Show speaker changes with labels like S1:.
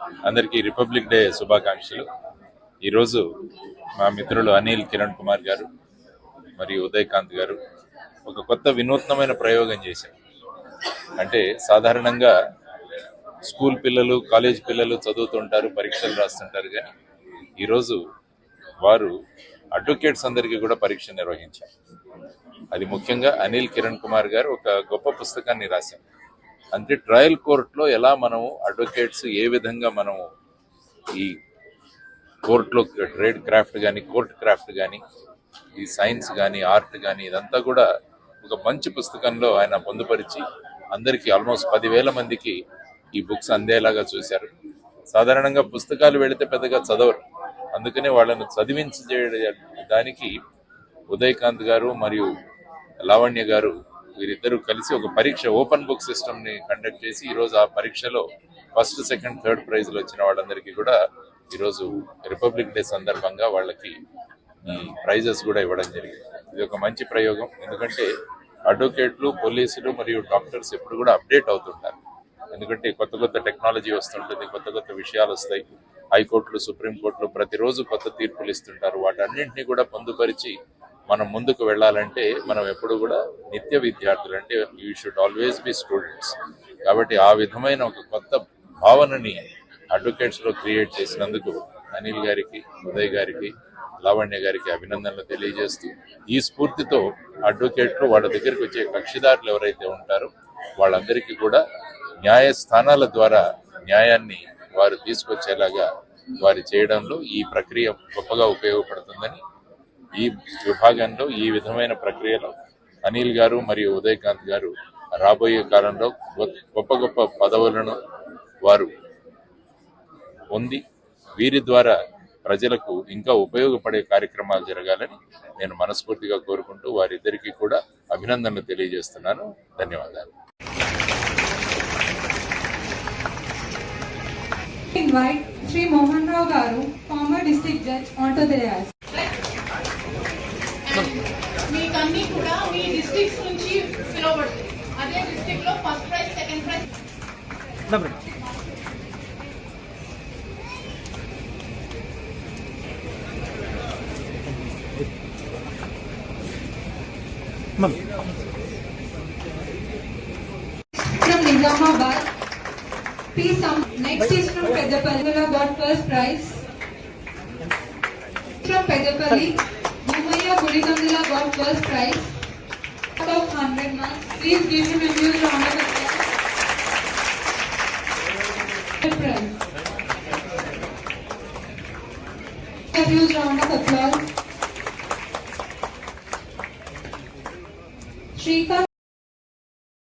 S1: అందరికీ republic day శుభాకాంక్షలు. ఈరోజు మా మిత్రులు అనిల్ కిరణ్ కుమార్ గారు మరియు ఉదయకాంత్ గారు ఒక కొత్త వినూత్నమైన ప్రయోగం చేశారు. అంటే సాధారణంగా స్కూల్ పిల్లలు కాలేజ్ పిల్లలు చదువుతుంటారు పరీక్షలు రాస్తుంటారు కానీ ఈరోజు వారు అడ్వకేట్స్ అందరికీ కూడా పరీక్ష నిర్వహించారు. అది ముఖ్యంగా అనిల్ కిరణ్ కుమార్ గారు ఒక గొప్ప పుస్తకాన్ని రాశారు. అంటే ట్రయల్ కోర్టులో ఎలా మనము అడ్వకేట్స్ ఏ విధంగా మనము ఈ కోర్టులో ట్రేడ్ క్రాఫ్ట్ కానీ కోర్ట్ క్రాఫ్ట్ కానీ ఈ సైన్స్ కానీ ఆర్ట్ కానీ ఇదంతా కూడా ఒక మంచి పుస్తకంలో ఆయన పొందుపరిచి అందరికీ ఆల్మోస్ట్ పదివేల మందికి ఈ బుక్స్ అందేలాగా చూశారు. సాధారణంగా పుస్తకాలు వెళితే పెద్దగా చదవరు. అందుకనే వాళ్ళను చదివించే దానికి ఉదయకాంత్ గారు మరియు లావణ్య గారు వీరిద్దరూ కలిసి ఒక పరీక్ష ఓపెన్ బుక్ సిస్టమ్ని కండక్ట్ చేసి ఈ రోజు ఆ పరీక్షలో ఫస్ట్ సెకండ్ థర్డ్ ప్రైజ్లు వచ్చిన వాళ్ళందరికీ కూడా ఈరోజు రిపబ్లిక్ డే సందర్భంగా వాళ్ళకి ఈ ప్రైజెస్ కూడా ఇవ్వడం జరిగింది. ఇది ఒక మంచి ప్రయోగం. ఎందుకంటే అడ్వకేట్లు పోలీసులు మరియు డాక్టర్స్ ఎప్పుడు కూడా అప్డేట్ అవుతుంటారు. ఎందుకంటే కొత్త కొత్త టెక్నాలజీ వస్తుంటుంది కొత్త కొత్త విషయాలు వస్తాయి. హైకోర్టులు సుప్రీంకోర్టులు ప్రతిరోజు కొత్త తీర్పులు ఇస్తుంటారు. వాటన్నింటినీ కూడా పొందుపరిచి మనం ముందుకు వెళ్ళాలంటే మనం ఎప్పుడు కూడా నిత్య విద్యార్థులు అంటే you should always be students కాబట్టి ఆ విధమైన ఒక కొత్త భావనని అడ్వకేట్స్లో క్రియేట్ చేసినందుకు అనిల్ గారికి ఉదయ్ గారికి లావణ్య గారికి అభినందనలు తెలియజేస్తూ ఈ స్ఫూర్తితో అడ్వకేట్లు వాళ్ళ దగ్గరికి వచ్చే కక్షిదారులు ఎవరైతే ఉంటారో వాళ్ళందరికీ కూడా న్యాయస్థానాల ద్వారా న్యాయాన్ని వారు తీసుకొచ్చేలాగా వారి చేయడంలో ఈ ప్రక్రియ గొప్పగా ఉపయోగపడుతుందని ఈ విభాగంలో ఈ విధమైన ప్రక్రియలో అనిల్ గారు మరియు ఉదయకాంత్ గారు రాబోయే కాలంలో గొప్ప గొప్ప పదవులను వారు పొంది వీరి ద్వారా ప్రజలకు ఇంకా ఉపయోగపడే కార్యక్రమాలు జరగాలని నేను మనస్ఫూర్తిగా కోరుకుంటూ వారిద్దరికీ కూడా అభినందనలు తెలియజేస్తున్నాను ధన్యవాదాలు
S2: invite Sri Mohan Rao Garu, former district judge, onto the dais.
S3: Districts నుంచి పిలువబడుతుంది అదే డిస్ట్రిక్ట్ లో first prize second prize
S2: From Nizamabad, P. Sam. Next is from Pedapalli, who got first prize. From Pedapalli, Mumaya Gurikandula got first prize. Out of 100 marks. Please give him a huge round of applause. A huge round of applause. Shrikant